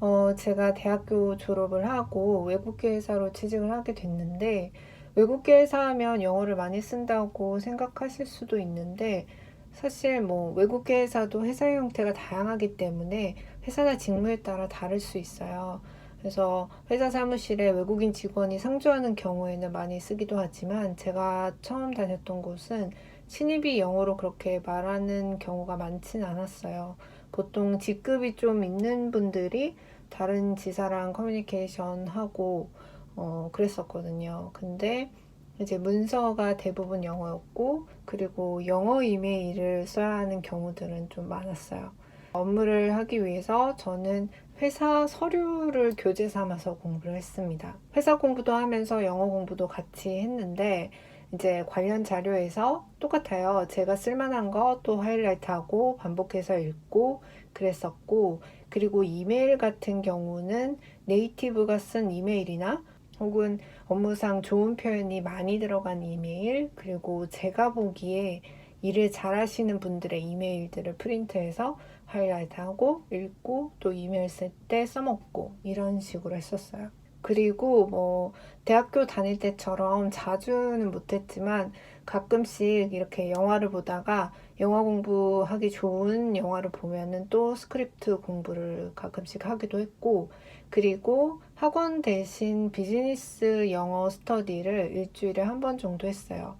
어, 제가 대학교 졸업을 하고 외국계 회사로 취직을 하게 됐는데, 외국계 회사 하면 영어를 많이 쓴다고 생각하실 수도 있는데, 사실 뭐 외국계 회사도 회사 형태가 다양하기 때문에 회사나 직무에 따라 다를 수 있어요. 그래서 회사 사무실에 외국인 직원이 상주하는 경우에는 많이 쓰기도 하지만, 제가 처음 다녔던 곳은 신입이 영어로 그렇게 말하는 경우가 많진 않았어요. 보통 직급이 좀 있는 분들이 다른 지사랑 커뮤니케이션 하고 어 그랬었거든요. 근데 이제 문서가 대부분 영어였고 그리고 영어 이메일을 써야 하는 경우들은 좀 많았어요. 업무를 하기 위해서 저는 회사 서류를 교재 삼아서 공부를 했습니다. 회사 공부도 하면서 영어 공부도 같이 했는데 이제 관련 자료에서 똑같아요. 제가 쓸만한 거 또 하이라이트하고 반복해서 읽고 그랬었고, 그리고 이메일 같은 경우는 네이티브가 쓴 이메일이나 혹은 업무상 좋은 표현이 많이 들어간 이메일, 그리고 제가 보기에 일을 잘하시는 분들의 이메일들을 프린트해서 하이라이트하고 읽고 또 이메일 쓸 때 써먹고 이런 식으로 했었어요. 그리고 뭐 대학교 다닐 때처럼 자주는 못했지만 가끔씩 이렇게 영화를 보다가 영화 공부하기 좋은 영화를 보면은 또 스크립트 공부를 가끔씩 하기도 했고 그리고 학원 대신 비즈니스 영어 스터디를 일주일에 한 번 정도 했어요.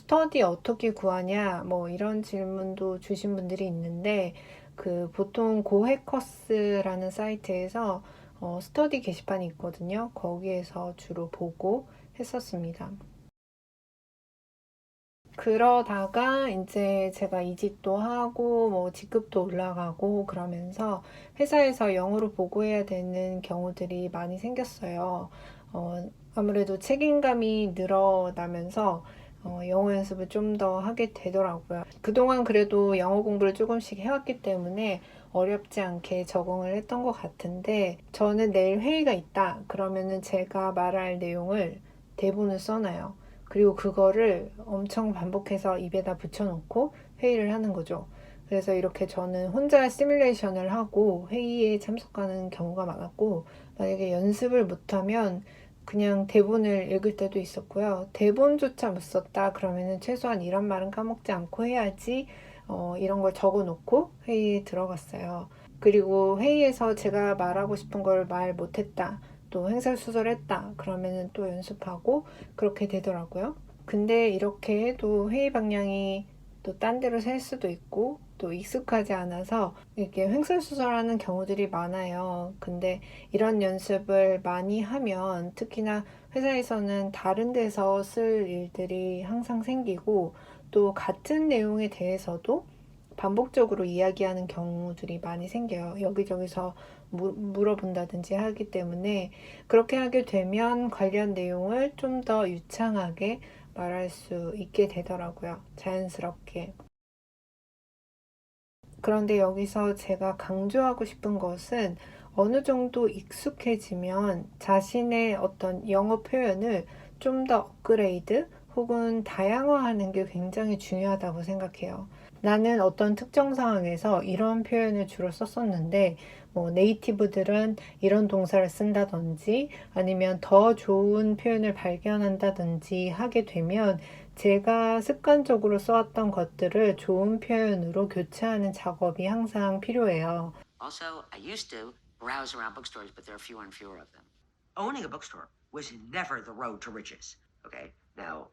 스터디 어떻게 구하냐 뭐 이런 질문도 주신 분들이 있는데 그 보통 고해커스라는 사이트에서 어, 스터디 게시판이 있거든요. 거기에서 주로 보고 했었습니다. 그러다가 이제 제가 이직도 하고 뭐 직급도 올라가고 그러면서 회사에서 영어로 보고해야 되는 경우들이 많이 생겼어요. 어, 아무래도 책임감이 늘어나면서 어, 영어 연습을 좀 더 하게 되더라고요. 그동안 그래도 영어 공부를 조금씩 해왔기 때문에 어렵지 않게 적응을 했던 것 같은데 저는 내일 회의가 있다. 그러면은 제가 말할 내용을 대본을 써놔요. 그리고 그거를 엄청 반복해서 입에다 붙여놓고 회의를 하는 거죠. 그래서 이렇게 저는 혼자 시뮬레이션을 하고 회의에 참석하는 경우가 많았고, 만약에 연습을 못하면 그냥 대본을 읽을 때도 있었고요. 대본조차 못 썼다 그러면은 최소한 이런 말은 까먹지 않고 해야지 어, 이런 걸 적어 놓고 회의에 들어갔어요. 그리고 회의에서 제가 말하고 싶은 걸 말 못했다. 또 횡설수설했다. 그러면은 또 연습하고 그렇게 되더라고요. 근데 이렇게 해도 회의 방향이 또 딴 데로 셀 수도 있고 또 익숙하지 않아서 이렇게 횡설수설하는 경우들이 많아요. 근데 이런 연습을 많이 하면 특히나 회사에서는 다른 데서 쓸 일들이 항상 생기고 또 같은 내용에 대해서도 반복적으로 이야기하는 경우들이 많이 생겨요. 여기저기서 무- 물어본다든지 하기 때문에 그렇게 하게 되면 관련 내용을 좀 더 유창하게 말할 수 있게 되더라고요. 자연스럽게. 그런데 여기서 제가 강조하고 싶은 것은 어느 정도 익숙해지면 자신의 어떤 영어 표현을 좀 더 업그레이드 혹은 다양화하는 게 굉장히 중요하다고 생각해요. 나는 어떤 특정 상황에서 이런 표현을 주로 썼었는데, 뭐, 네이티브들은 이런 동사를 쓴다든지, 아니면 더 좋은 표현을 발견한다든지 하게 되면, 제가 습관적으로 써왔던 것들을 좋은 표현으로 교체하는 작업이 항상 필요해요. Also, I used to browse around bookstores, but there are fewer and fewer of them. owning a bookstore was never the road to riches. Okay, now,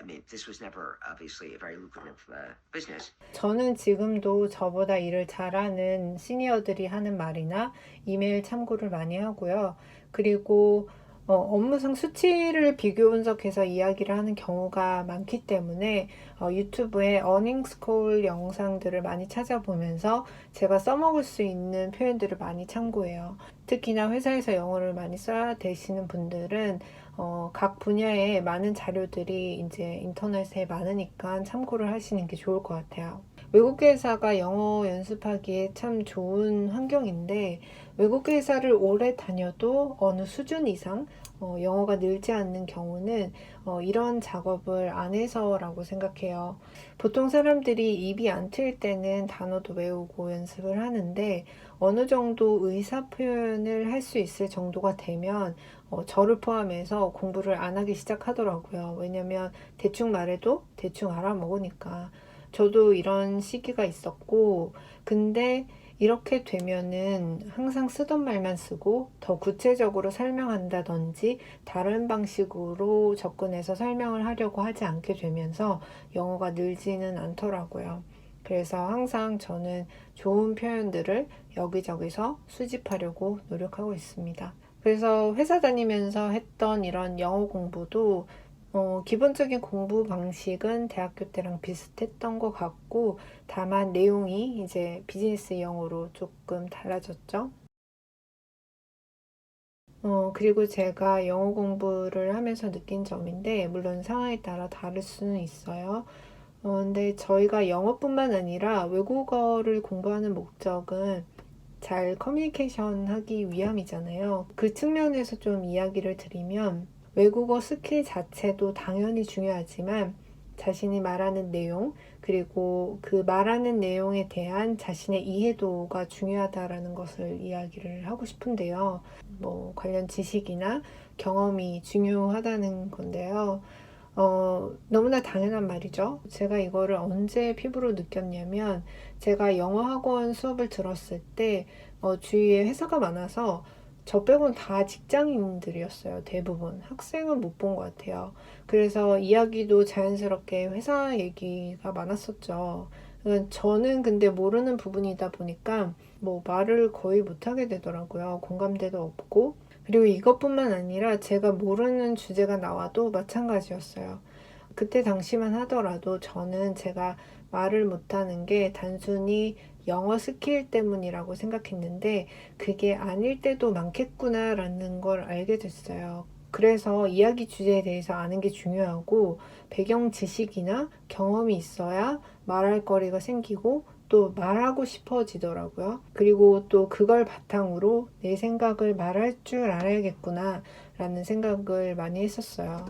I mean, this was never obviously a very lucrative uh, business. 저는 지금도 저보다 일을 잘하는 시니어들이 하는 말이나 이메일 참고를 많이 하고요. 그리고 어, 업무상 수치를 비교 분석해서 이야기를 하는 경우가 많기 때문에 어, 유튜브에 어닝스 콜 영상들을 많이 찾아보면서 제가 써먹을 수 있는 표현들을 많이 참고해요. 특히나 회사에서 영어를 많이 써야 되시는 분들은 어, 각 분야에 많은 자료들이 이제 인터넷에 많으니까 참고를 하시는 게 좋을 것 같아요. 외국 회사가 영어 연습하기에 참 좋은 환경인데 외국 회사를 오래 다녀도 어느 수준 이상 어, 영어가 늘지 않는 경우는 어, 이런 작업을 안 해서라고 생각해요. 보통 사람들이 입이 안 트일 때는 단어도 외우고 연습을 하는데 어느 정도 의사 표현을 할 수 있을 정도가 되면 어, 저를 포함해서 공부를 안 하기 시작하더라고요. 왜냐면 대충 말해도 대충 알아먹으니까. 저도 이런 시기가 있었고, 근데 이렇게 되면은 항상 쓰던 말만 쓰고 더 구체적으로 설명한다든지 다른 방식으로 접근해서 설명을 하려고 하지 않게 되면서 영어가 늘지는 않더라고요. 그래서 항상 저는 좋은 표현들을 여기저기서 수집하려고 노력하고 있습니다. 그래서 회사 다니면서 했던 이런 영어 공부도 어, 기본적인 공부 방식은 대학교 때랑 비슷했던 것 같고, 다만 내용이 이제 비즈니스 영어로 조금 달라졌죠. 어, 그리고 제가 영어 공부를 하면서 느낀 점인데, 물론 상황에 따라 다를 수는 있어요. 어, 근데 저희가 영어뿐만 아니라 외국어를 공부하는 목적은 잘 커뮤니케이션 하기 위함이잖아요. 그 측면에서 좀 이야기를 드리면, 외국어 스킬 자체도 당연히 중요하지만 자신이 말하는 내용, 그리고 그 말하는 내용에 대한 자신의 이해도가 중요하다라는 것을 이야기를 하고 싶은데요. 뭐, 관련 지식이나 경험이 중요하다는 건데요. 어, 너무나 당연한 말이죠. 제가 이거를 언제 피부로 느꼈냐면, 제가 영어 학원 수업을 들었을 때, 어, 주위에 회사가 많아서 저 빼고는 다 직장인들이었어요. 대부분. 학생은 못 본 것 같아요. 그래서 이야기도 자연스럽게 회사 얘기가 많았었죠. 그러니까 저는 근데 모르는 부분이다 보니까 뭐 말을 거의 못하게 되더라고요. 공감대도 없고. 그리고 이것뿐만 아니라 제가 모르는 주제가 나와도 마찬가지였어요. 그때 당시만 하더라도 저는 제가 말을 못하는 게 단순히 영어 스킬 때문이라고 생각했는데 그게 아닐 때도 많겠구나라는 걸 알게 됐어요. 그래서 이야기 주제에 대해서 아는 게 중요하고 배경 지식이나 경험이 있어야 말할 거리가 생기고 또 말하고 싶어지더라고요. 그리고 또 그걸 바탕으로 내 생각을 말할 줄 알아야겠구나 라는 생각을 많이 했었어요.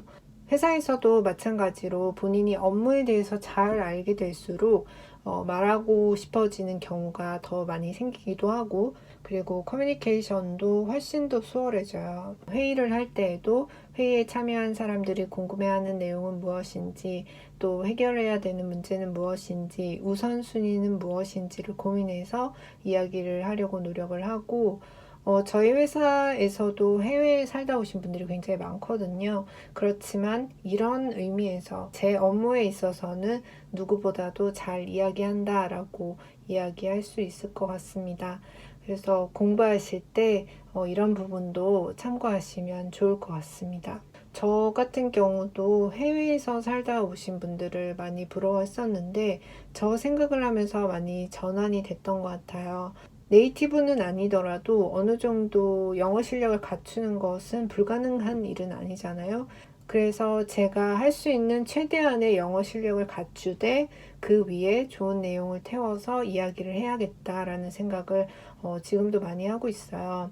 회사에서도 마찬가지로 본인이 업무에 대해서 잘 알게 될수록 어, 말하고 싶어지는 경우가 더 많이 생기기도 하고, 그리고 커뮤니케이션도 훨씬 더 수월해져요. 회의를 할 때에도 회의에 참여한 사람들이 궁금해하는 내용은 무엇인지, 또 해결해야 되는 문제는 무엇인지, 우선순위는 무엇인지를 고민해서 이야기를 하려고 노력을 하고, 어, 저희 회사에서도 해외에 살다 오신 분들이 굉장히 많거든요. 그렇지만 이런 의미에서 제 업무에 있어서는 누구보다도 잘 이야기한다라고 이야기할 수 있을 것 같습니다. 그래서 공부하실 때 어, 이런 부분도 참고하시면 좋을 것 같습니다. 저 같은 경우도 해외에서 살다 오신 분들을 많이 부러워했었는데 저 생각을 하면서 많이 전환이 됐던 것 같아요. 네이티브는 아니더라도 어느 정도 영어 실력을 갖추는 것은 불가능한 일은 아니잖아요. 그래서 제가 할 수 있는 최대한의 영어 실력을 갖추되 그 위에 좋은 내용을 태워서 이야기를 해야겠다라는 생각을 어, 지금도 많이 하고 있어요.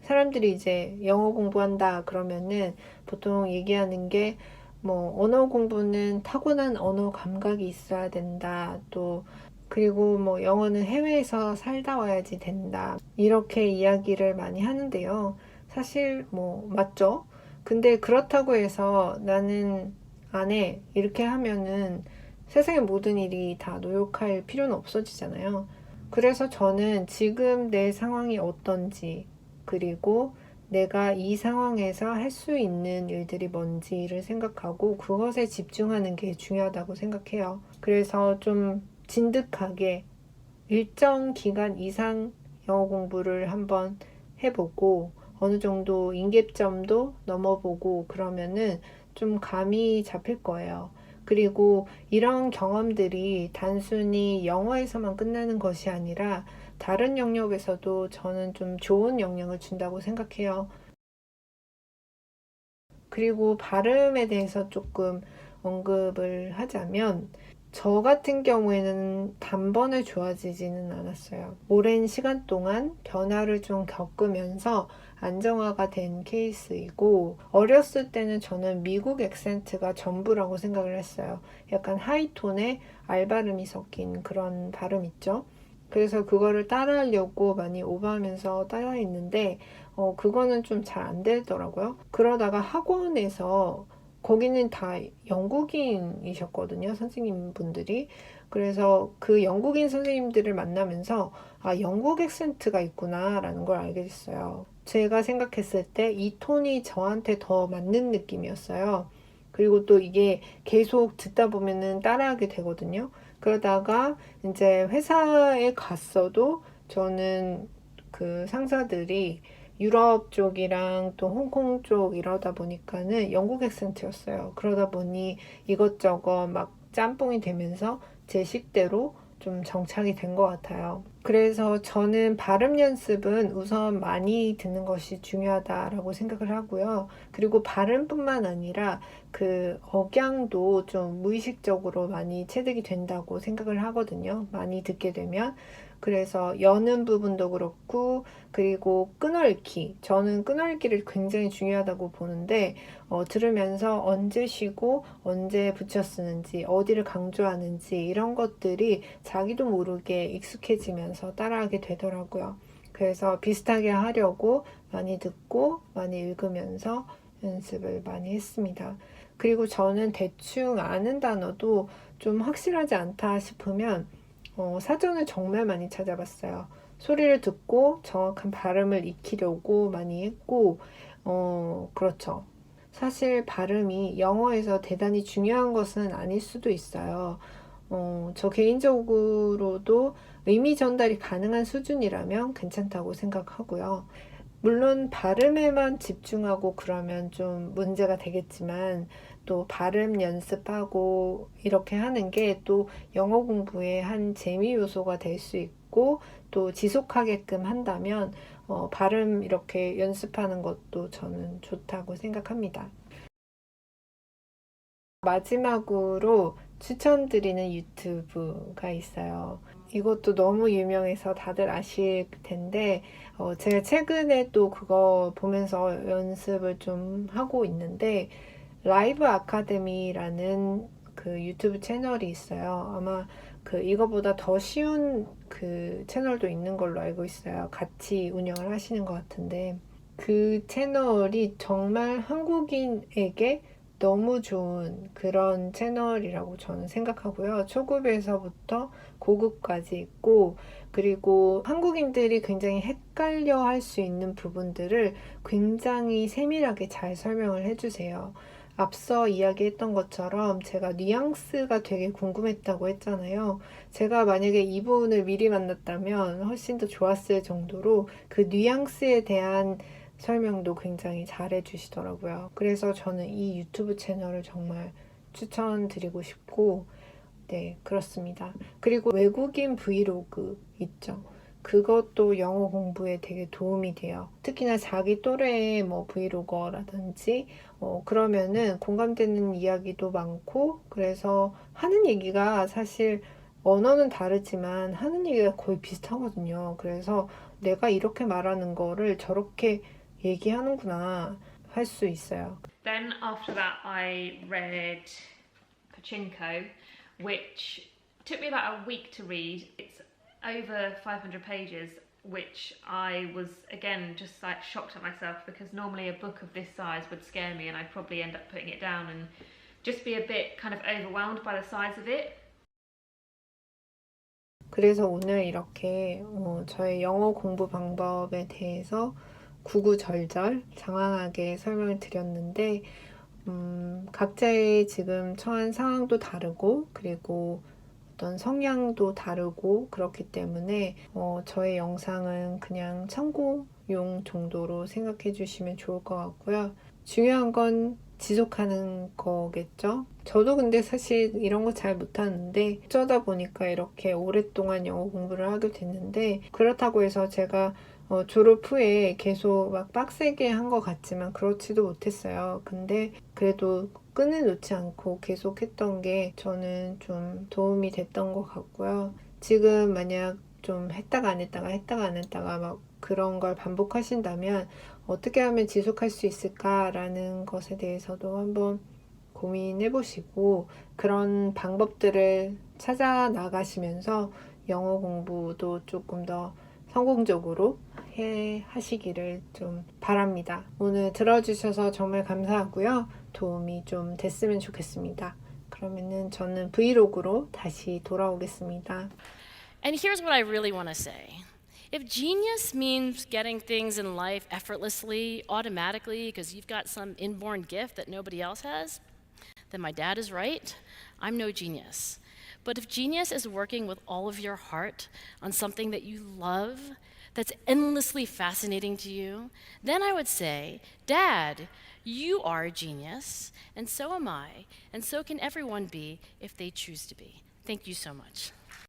사람들이 이제 영어 공부한다 그러면은 보통 얘기하는 게 뭐 언어 공부는 타고난 언어 감각이 있어야 된다. 또 그리고 뭐 영어는 해외에서 살다 와야지 된다. 이렇게 이야기를 많이 하는데요. 사실 뭐 맞죠? 근데 그렇다고 해서 나는 안 해. 이렇게 하면은 세상의 모든 일이 다 노력할 필요는 없어지잖아요. 그래서 저는 지금 내 상황이 어떤지, 그리고 내가 이 상황에서 할 수 있는 일들이 뭔지를 생각하고 그것에 집중하는 게 중요하다고 생각해요. 그래서 좀 진득하게 일정 기간 이상 영어 공부를 한번 해보고 어느 정도 인계점도 넘어보고 그러면은 좀 감이 잡힐 거예요. 그리고 이런 경험들이 단순히 영어에서만 끝나는 것이 아니라 다른 영역에서도 저는 좀 좋은 영향을 준다고 생각해요. 그리고 발음에 대해서 조금 언급을 하자면 저 같은 경우에는 단번에 좋아지지는 않았어요. 오랜 시간 동안 변화를 좀 겪으면서 안정화가 된 케이스이고 어렸을 때는 저는 미국 액센트가 전부라고 생각을 했어요. 약간 하이톤에 알 발음이 섞인 그런 발음 있죠. 그래서 그거를 따라하려고 많이 오버하면서 따라했는데 어, 그거는 좀 잘 안 되더라고요. 그러다가 학원에서 거기는 다 영국인이셨거든요, 선생님 분들이. 그래서 그 영국인 선생님들을 만나면서 아, 영국 액센트가 있구나라는 걸 알게 됐어요. 제가 생각했을 때 이 톤이 저한테 더 맞는 느낌이었어요. 그리고 또 이게 계속 듣다 보면은 따라하게 되거든요. 그러다가 이제 회사에 갔어도 저는 그 상사들이 유럽 쪽이랑 또 홍콩 쪽 이러다 보니까는 영국 액센트였어요. 그러다 보니 이것저것 막 짬뽕이 되면서 제 식대로 좀 정착이 된 것 같아요. 그래서 저는 발음 연습은 우선 많이 듣는 것이 중요하다라고 생각을 하고요. 그리고 발음뿐만 아니라 그 억양도 좀 무의식적으로 많이 체득이 된다고 생각을 하거든요. 많이 듣게 되면. 그래서 여는 부분도 그렇고, 그리고 끊어읽기. 저는 끊어읽기를 굉장히 중요하다고 보는데, 어, 들으면서 언제 쉬고, 언제 붙여 쓰는지, 어디를 강조하는지, 이런 것들이 자기도 모르게 익숙해지면서 따라하게 되더라고요. 그래서 비슷하게 하려고 많이 듣고, 많이 읽으면서 연습을 많이 했습니다. 그리고 저는 대충 아는 단어도 좀 확실하지 않다 싶으면 어, 사전을 정말 많이 찾아봤어요. 소리를 듣고 정확한 발음을 익히려고 많이 했고, 어, 그렇죠. 사실 발음이 영어에서 대단히 중요한 것은 아닐 수도 있어요. 어, 저 개인적으로도 의미 전달이 가능한 수준이라면 괜찮다고 생각하고요. 물론 발음에만 집중하고 그러면 좀 문제가 되겠지만 또 발음 연습하고 이렇게 하는 게 또 영어 공부의 한 재미 요소가 될 수 있고 또 지속하게끔 한다면 어, 발음 이렇게 연습하는 것도 저는 좋다고 생각합니다. 마지막으로 추천드리는 유튜브가 있어요. 이것도 너무 유명해서 다들 아실 텐데, 어, 제가 최근에 또 그거 보면서 연습을 좀 하고 있는데, 라이브 아카데미라는 그 유튜브 채널이 있어요. 아마 그 이거보다 더 쉬운 그 채널도 있는 걸로 알고 있어요. 같이 운영을 하시는 것 같은데, 그 채널이 정말 한국인에게 너무 좋은 그런 채널이라고 저는 생각하고요. 초급에서부터 고급까지 있고, 그리고 한국인들이 굉장히 헷갈려 할 수 있는 부분들을 굉장히 세밀하게 잘 설명을 해주세요. 앞서 이야기했던 것처럼 제가 뉘앙스가 되게 궁금했다고 했잖아요. 제가 만약에 이 부분을 미리 만났다면 훨씬 더 좋았을 정도로 그 뉘앙스에 대한 설명도 굉장히 잘해 주시더라고요. 그래서 저는 이 유튜브 채널을 정말 추천드리고 싶고, 네, 그렇습니다. 그리고 외국인 브이로그 있죠. 그것도 영어 공부에 되게 도움이 돼요. 특히나 자기 또래의 뭐 브이로거라든지, 어, 그러면은 공감되는 이야기도 많고, 그래서 하는 얘기가 사실 언어는 다르지만 하는 얘기가 거의 비슷하거든요. 그래서 내가 이렇게 말하는 거를 저렇게 얘기하는구나 할 수 있어요. Then after that, I read Pachinko, which took me about a week to read. It's over 500 pages, which I was again just like shocked at myself because normally a book of this size would scare me and I'd probably end up putting it down and just be a bit kind of overwhelmed by the size of it. 그래서 오늘 이렇게 어, 저의 영어 공부 방법에 대해서 구구절절 장황하게 설명을 드렸는데 음, 각자의 지금 처한 상황도 다르고 그리고 어떤 성향도 다르고 그렇기 때문에 어, 저의 영상은 그냥 참고용 정도로 생각해 주시면 좋을 것 같고요. 중요한 건 지속하는 거겠죠? 저도 근데 사실 이런 거 잘 못하는데 어쩌다 보니까 이렇게 오랫동안 영어 공부를 하게 됐는데 그렇다고 해서 제가 어, 졸업 후에 계속 막 빡세게 한 것 같지만 그렇지도 못했어요. 근데 그래도 끈을 놓지 않고 계속 했던 게 저는 좀 도움이 됐던 것 같고요. 지금 만약 좀 했다가 안 했다가 했다가 안 했다가 막 그런 걸 반복하신다면 어떻게 하면 지속할 수 있을까라는 것에 대해서도 한번 고민해 보시고 그런 방법들을 찾아 나가시면서 영어 공부도 조금 더 성공적으로 해 하시기를 좀 바랍니다. 오늘 들어주셔서 정말 감사하고요. 도움이 좀 됐으면 좋겠습니다. 그러면은 저는 브이로그로 다시 돌아오겠습니다. And here's what I really want to say. If genius means getting things in life effortlessly, automatically, because you've got some inborn gift that nobody else has, then my dad is right. I'm no genius. But if genius is working with all of your heart on something that you love, that's endlessly fascinating to you, then I would say, Dad, you are a genius, and so am I, and so can everyone be if they choose to be. Thank you so much.